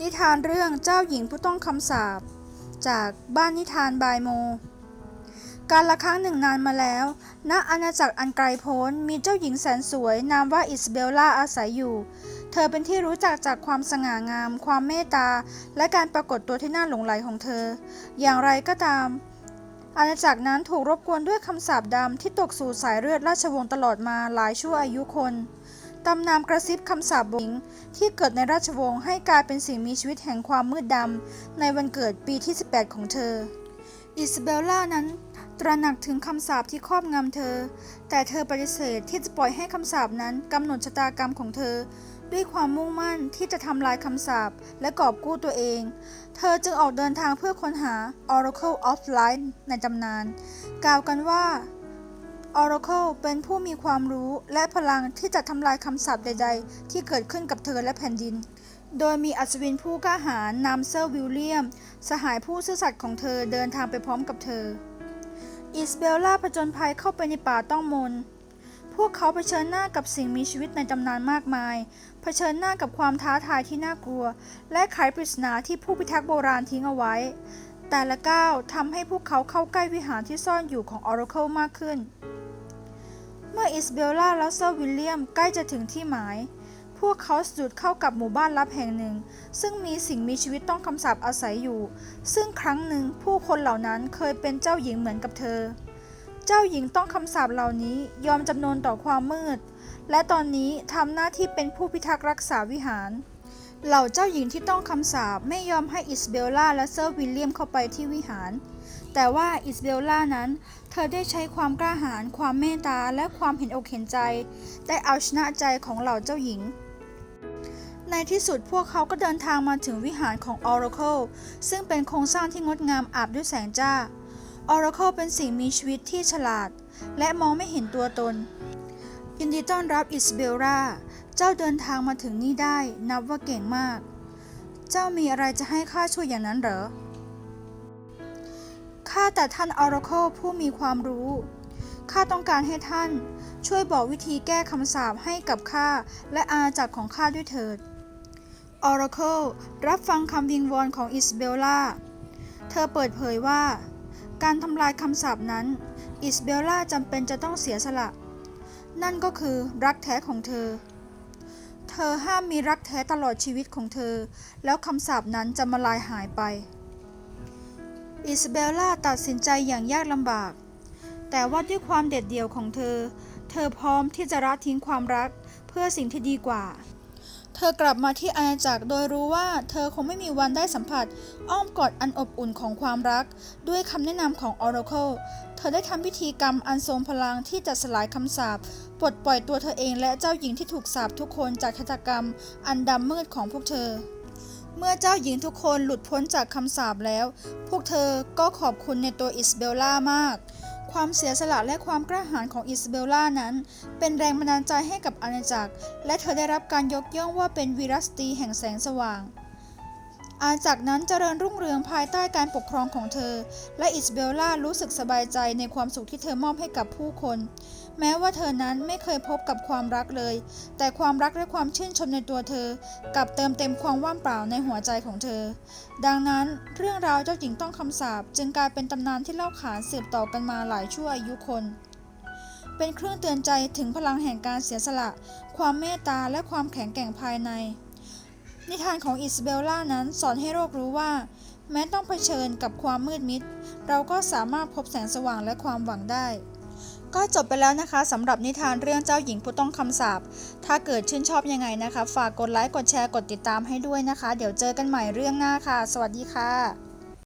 นิทานเรื่องเจ้าหญิงผู้ต้องคำสาปจากบ้านนิทานบายโม การละครั้งหนึ่งนานมาแล้ว ณ อาณาจักรอันไกลโพ้น มีเจ้าหญิงแสนสวย นามว่าอิสเบลล่าอาศัยอยู่ เธอเป็นที่รู้จักจากความสง่างาม ความเมตตา และการปรากฏตัวที่น่าหลงใหลของเธอ อย่างไรก็ตาม อาณาจักรนั้นถูกรบกวนด้วยคำสาปดำที่ตกสู่สายเลือดราชวงศ์ตลอดมาหลายชั่วอายุคน ตำนานกระซิบคำสาปหญิงที่เกิดในราชวงศ์ให้กลายเป็นสิ่งมีชีวิตแห่งความมืดดำในวันเกิดปีที่ 18 ของเธอ อิสเบลล่านั้นตระหนักถึงคำสาปที่ครอบงำเธอ แต่เธอปฏิเสธที่จะปล่อยให้คำสาปนั้นกำหนดชะตากรรมของเธอ ด้วยความมุ่งมั่นที่จะทำลายคำสาปและกอบกู้ตัวเอง เธอจึงออกเดินทางเพื่อค้นหา Oracle of Light ในตำนาน กล่าวกันว่า Oracle เป็นผู้มีความรู้และพลังที่จะทำลายคำสาปใด ๆ ที่เกิดขึ้นกับเธอและแผ่นดิน โดยมีอัศวินผู้กล้าหาญนามเซอร์วิลเลียม สหายผู้ซื่อสัตย์ของเธอเดินทางไปพร้อมกับเธอ อิสเบลล่าผจญภัยเข้าไปในป่าต้องมน พวกเขาเผชิญหน้ากับสิ่งมีชีวิตในตำนานมากมาย เผชิญหน้ากับความท้าทายที่น่ากลัว และไขปริศนาที่ผู้พิทักษ์โบราณทิ้งเอาไว้แต่ละก้าวทำให้พวกเขาเข้าใกล้วิหารที่ซ่อนอยู่ของ Oracle มากขึ้น เมื่ออิสเบลล่าและเซอร์วิลเลียมใกล้จะถึงที่หมาย พวกเขาสะดุดเข้ากับหมู่บ้านลับแห่งหนึ่ง ซึ่งมีสิ่งมีชีวิตต้องคำสาปอาศัยอยู่ ซึ่งครั้งหนึ่งผู้คนเหล่านั้นเคยเป็นเจ้าหญิงเหมือนกับเธอ เจ้าหญิงต้องคำสาปเหล่านี้ยอมจำนนต่อความมืด และตอนนี้ทำหน้าที่เป็นผู้พิทักษ์รักษาวิหารเหล่าเจ้าหญิงที่ต้องคำสาปไม่ยอมให้อิสเบลล่าและเซอร์วิลเลียมเข้าไปที่วิหาร แต่ว่าอิสเบลล่านั้น เธอได้ใช้ความกล้าหาญความเมตตาและความเห็นอกเห็นใจ ได้เอาชนะใจของเหล่าเจ้าหญิง ในที่สุดพวกเขาก็เดินทางมาถึงวิหารของ Oracle ซึ่งเป็นโครงสร้างที่งดงามอาบด้วยแสงจ้า Oracle เป็นสิ่งมีชีวิตที่ฉลาด และมองไม่เห็นตัวตน ยินดีต้อนรับอิสเบลล่าเจ้าเดินทางมาถึงนี่ได้ นับว่าเก่งมาก เจ้ามีอะไรจะให้ข้าช่วยอย่างนั้นเหรอ ข้าแต่ท่าน Oracle ผู้มีความรู้ ข้าต้องการให้ท่านช่วยบอกวิธีแก้คำสาปให้กับข้าและอาณาจักรของข้าด้วยเถิด Oracle รับฟังคำวิงวอนของอิสเบลล่า เธอเปิดเผยว่า การทำลายคำสาปนั้น อิสเบลล่าจำเป็นจะต้องเสียสละ นั่นก็คือรักแท้ของเธอ เธอห้ามมีรักแท้ตลอดชีวิตของเธอ แล้วคำสาปนั้นจะมาลายหายไป อิสเบลล่าตัดสินใจอย่างยากลำบาก แต่ว่าด้วยความเด็ดเดี่ยวของเธอ เธอพร้อมที่จะละทิ้งความรักเพื่อสิ่งที่ดีกว่า เธอกลับมาที่อาณาจักรโดยรู้ว่าเธอคงไม่มีวันได้สัมผัส อ้อมกอดอันอบอุ่นของความรัก ด้วยคำแนะนำของ Oracle เธอได้ทำพิธีกรรมอันทรงพลังที่จะสลายคำสาปปลดปล่อยตัวเธอเองและเจ้าหญิงที่ถูกสาปทุกคนจากชะตากรรม อันดำมืดของพวกเธอ เมื่อเจ้าหญิงทุกคนหลุดพ้นจากคำสาปแล้ว พวกเธอก็ขอบคุณในตัวอิสเบลล่ามาก ความเสียสละและความกล้าหาญของอิสเบลล่านั้น เป็นแรงบันดาลใจให้กับอาณาจักร และเธอได้รับการยกย่องว่าเป็นวีรสตรีแห่งแสงสว่าง อาณาจักรนั้นเจริญรุ่งเรืองภายใต้การปกครองของเธอ และอิสเบลล่ารู้สึกสบายใจในความสุขที่เธอมอบให้กับผู้คน แม้ว่าเธอนั้นไม่เคยพบกับความรักเลย แต่ความรักและความชื่นชมในตัวเธอกลับเติมเต็มความว่างเปล่าในหัวใจของเธอ ดังนั้นเรื่องราวเจ้าหญิงต้องคำสาปจึงกลายเป็นตำนานที่เล่าขานสืบต่อกันมาหลายชั่วอายุคนเป็นเครื่องเตือนใจถึงพลังแห่งการเสียสละ ความเมตตาและความแข็งแกร่งภายใน นิทานของอิสเบลล่านั้นสอนให้โลกรู้ว่า แม้ต้องเผชิญกับความมืดมิด เราก็สามารถพบแสงสว่างและความหวังได้ ก็จบไปแล้วนะคะสำหรับนิทานเรื่องเจ้าหญิงผู้ต้องคำสาปถ้าเกิดชื่นชอบยังไงนะคะ ฝากกดไลค์กดแชร์กดติดตามให้ด้วยนะคะ เดี๋ยวเจอกันใหม่เรื่องหน้าค่ะ สวัสดีค่ะ